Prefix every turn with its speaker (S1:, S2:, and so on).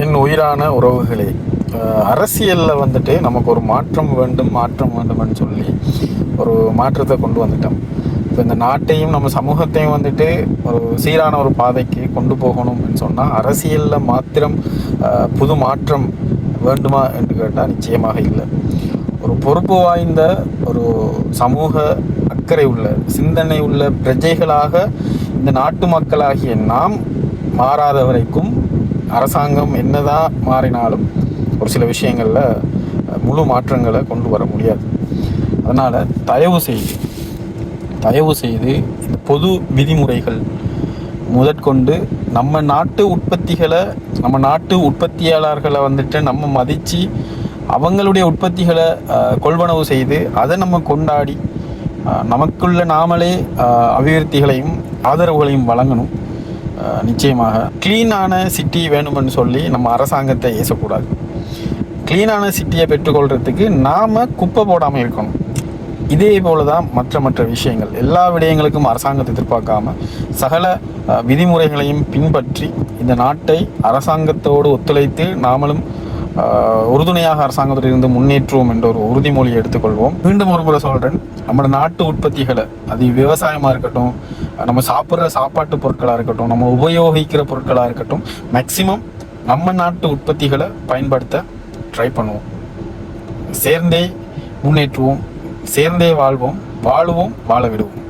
S1: என் உயிரான உறவுகளே அரசியலில் வந்துட்டு நமக்கு ஒரு மாற்றம் வேண்டும் மாற்றம் வேண்டும்னு சொல்லி ஒரு மாற்றத்தை கொண்டு வந்துட்டோம். இப்போ இந்த நாட்டையும் நம்ம சமூகத்தையும் வந்துட்டு ஒரு சீரான ஒரு பாதைக்கு கொண்டு போகணும்னு சொன்னால் அரசியலில் மாத்திரம் புது மாற்றம் வேண்டுமா என்று கேட்டால் நிச்சயமாக இல்லை. ஒரு பொறுப்பு வாய்ந்த ஒரு சமூக அக்கறை உள்ள சிந்தனை உள்ள பிரஜைகளாக இந்த நாட்டு மக்களாகிய நாம் மாறாத வரைக்கும் அரசாங்கம் என்னதான் மாறினாலும் ஒரு சில விஷயங்களில் முழு மாற்றங்களை கொண்டு வர முடியாது. அதனால் தயவு செய்து தயவு செய்து இந்த பொது விதிமுறைகள் முதற்கொண்டு நம்ம நாட்டு உற்பத்திகளை நம்ம நாட்டு உற்பத்தியாளர்களை வந்துட்டு நம்ம மதித்து அவங்களுடைய உற்பத்திகளை கொள்வனவு செய்து அதை நம்ம கொண்டாடி நமக்குள்ள நாமளே அபிவிருத்திகளையும் ஆதரவுகளையும் வழங்கணும். நிச்சயமாக. க்ளீனான சிட்டி வேணும்னு சொல்லி நம்ம அரசாங்கத்தை ஏசக்கூடாது. க்ளீனான சிட்டியை பெற்றுக்கொள்கிறதுக்கு நாம் குப்பை போடாமல் இருக்கணும். இதே போல தான் மற்ற மற்ற விஷயங்கள். எல்லா விடயங்களுக்கும் அரசாங்கத்தை எதிர்பார்க்காம சகல விதிமுறைகளையும் பின்பற்றி இந்த நாட்டை அரசாங்கத்தோடு ஒத்துழைத்து நாமளும் உறுதுணையாக அரசாங்கத்தில் இருந்து முன்னேற்றுவோம் என்ற ஒரு உறுதிமொழியை எடுத்துக்கொள்வோம். மீண்டும் ஒரு முறை சொல்கிறேன் நம்ம நாட்டு உற்பத்திகளை அது விவசாயமாக இருக்கட்டும் நம்ம சாப்பிட்ற சாப்பாட்டு பொருட்களாக இருக்கட்டும் நம்ம உபயோகிக்கிற பொருட்களாக இருக்கட்டும் மேக்சிமம் நம்ம நாட்டு உற்பத்திகளை பயன்படுத்த ட்ரை பண்ணுவோம். சேர்ந்தே முன்னேற்றுவோம் சேர்ந்தே வாழ்வோம் வாழுவோம் வாழ விடுவோம்.